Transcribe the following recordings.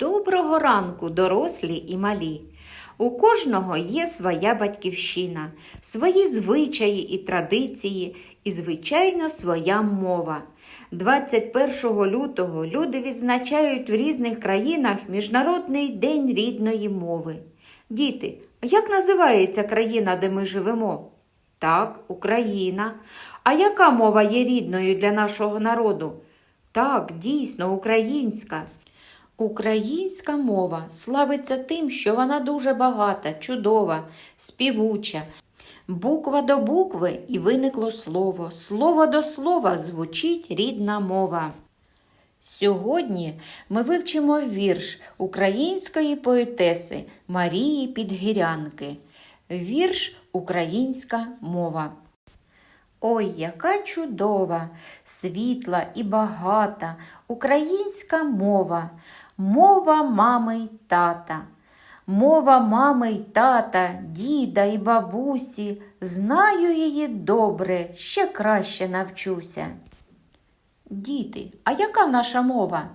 Доброго ранку, дорослі і малі. У кожного є своя батьківщина, свої звичаї і традиції, і, звичайно, своя мова. 21 лютого люди відзначають в різних країнах Міжнародний день рідної мови. Діти, як називається країна, де ми живемо? Так, Україна. А яка мова є рідною для нашого народу? Так, дійсно, українська. Українська мова славиться тим, що вона дуже багата, чудова, співуча. Буква до букви і виникло слово. Слово до слова звучить рідна мова. Сьогодні ми вивчимо вірш української поетеси Марії Підгірянки. Вірш Українська мова. Ой, яка чудова, світла і багата українська мова, мова мами й тата. Мова мами й тата, діда і бабусі, знаю її добре, ще краще навчуся. Діти, а яка наша мова?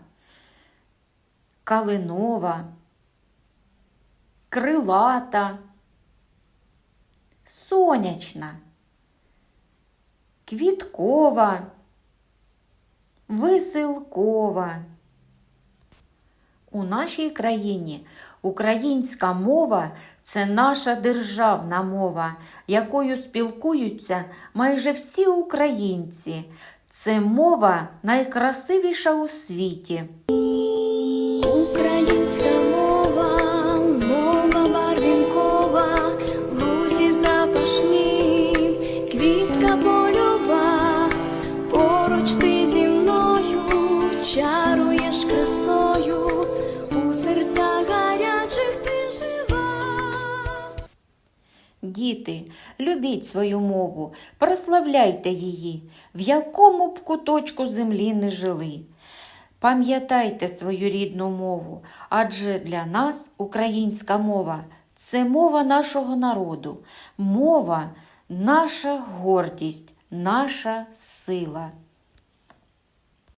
Калинова, крилата, сонячна квіткова, веселкова. У нашій країні українська мова це наша державна мова, якою спілкуються майже всі українці. Це мова найкрасивіша у світі. Діти, любіть свою мову, прославляйте її, в якому б куточку землі не жили. Пам'ятайте свою рідну мову, адже для нас українська мова це мова нашого народу, мова наша гордість, наша сила.